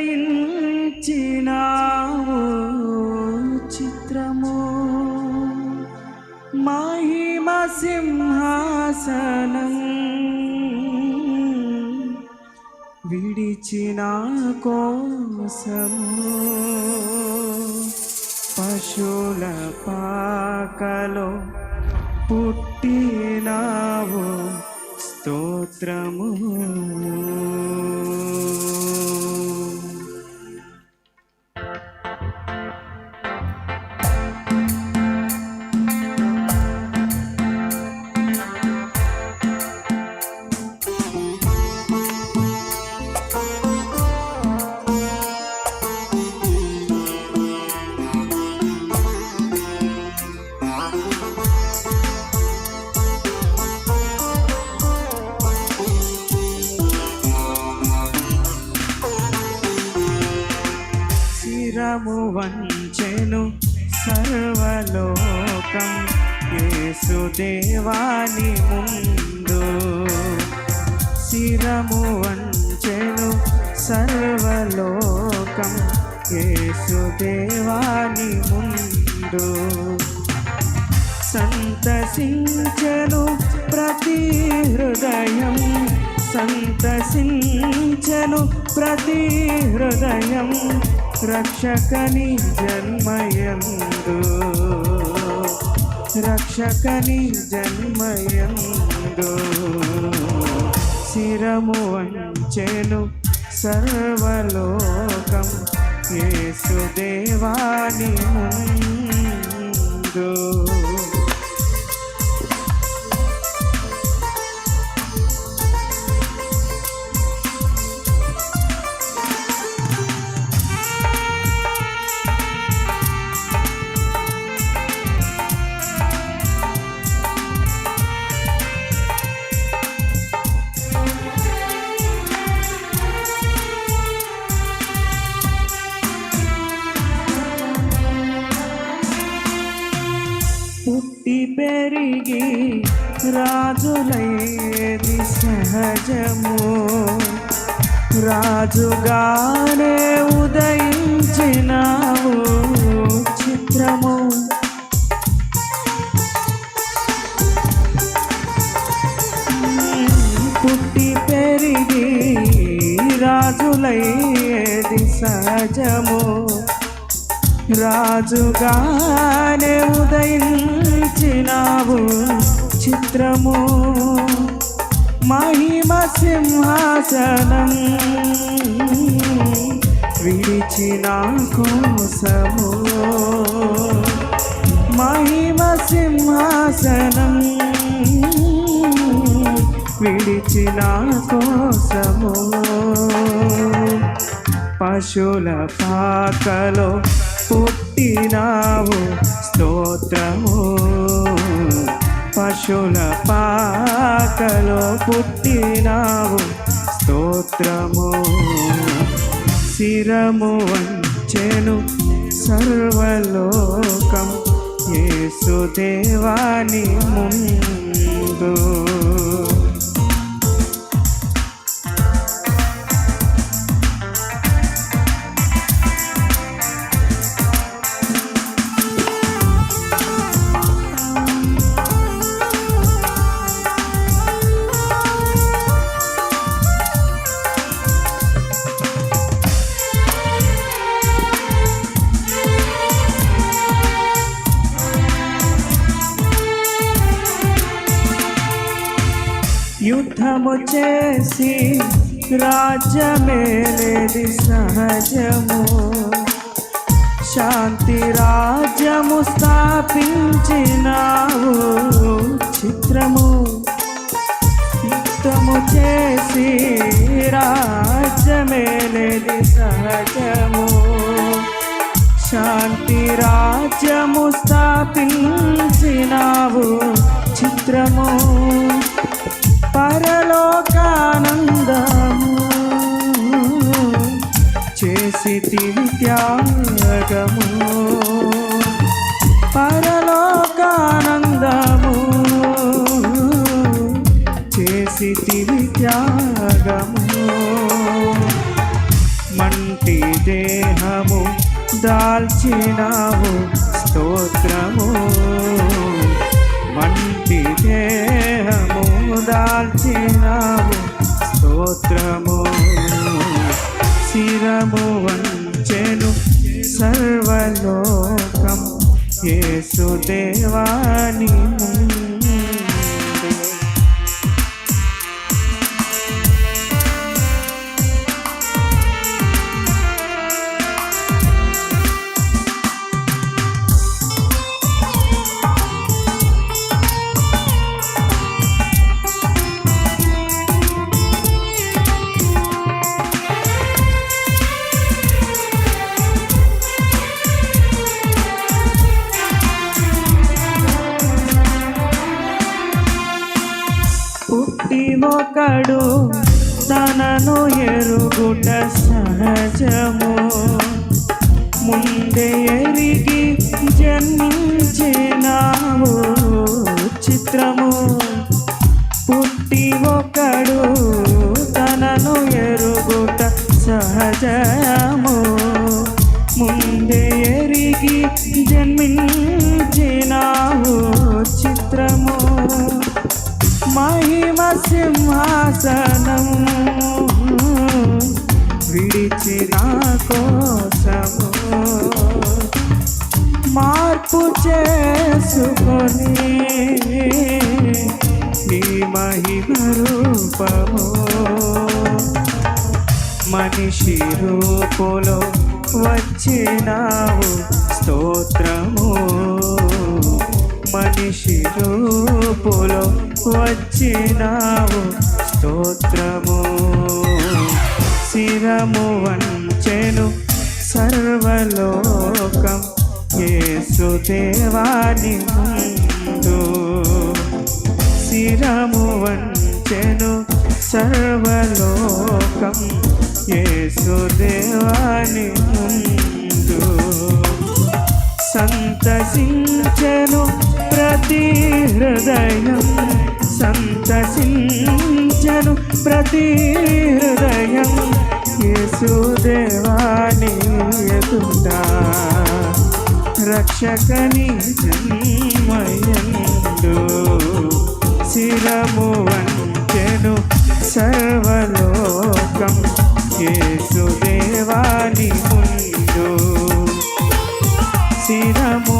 ఉదయించినావు చిత్రము. మహిమ సింహాసనం విడిచిన కోసము. పశుల పాకలో పుట్టినావు స్తోత్రము. వంచెను సర్వలోకం యేసుదేవాని ముందు. శిరము వంచెను సర్వలోకం యేసుదేవాని ముందు. సంతసించను ప్రతి హృదయం సంతసించను ప్రతి హృదయం. రక్షకని జన్మయందు రక్షకని జన్మయందు. శిరము వంచెను సర్వలోకం యేసుదేవాని ముందు. సహజము. రాజుగానే ఉదయించినావు చిత్రము. పుట్టి పెరిగి రాజులయ్యేది సహజము. రాజుగానే ఉదయించినావు చిత్రము. మహిమ సింహాసనం విడిచిన కోసము మహిమ సింహాసనం విడిచిన కోసము పశుల పాకలో పుట్టినావు స్తోత్రము. పశుల పాకలో పుట్టినావు. స్తోత్రము శిరము వంచెను సర్వలోకం. యేసుదేవాని ముందు యుద్ధము చేసి రాజ్యమేలేది సహజము. శాంతి రాజ్యము స్థాపించినావు చిత్రము. యుద్ధము చేసి రాజ్యమేలేది సహజము. శాంతి రాజ్యము స్థాపించినావు చిత్రము. పరలోకానందము చేసి త్యాగము. పరలోకానందము చేసి త్యాగము. మంటి దేహము దాల్చినావు. దాల్చినావు. స్తోత్రము శిరము వంచెను సర్వలోకం. యేసుదేవాని ముందు తనను ఎరుగుట సహజము. ముందే ఎరిగి జన్మించినావు చిత్రము. పుట్టి ఒకడు తనను ఎరుగుట సహజము. సింహాసనము విడిచి నా కోసము మార్పు చేసుకొని నీ మహిమ రూపము మనిషి రూపులో వచ్చినావు స్తోత్రము. మనిషి రూపులో వచ్చినావు. స్తోత్రము శిరము వంచెను సర్వలోకం. యేసుదేవాని ముందు శిరము వంచెను సర్వలోకం. యేసుదేవాని ముందు సంతసించను ప్రతి హృదయం. సంతసించను ప్రతి హృదయం. యేసుదేవాని ఎదుట రక్షకని జన్మయండు శిరము వంచెను సర్వలోకం. యేసుదేవాని ముందు శిరము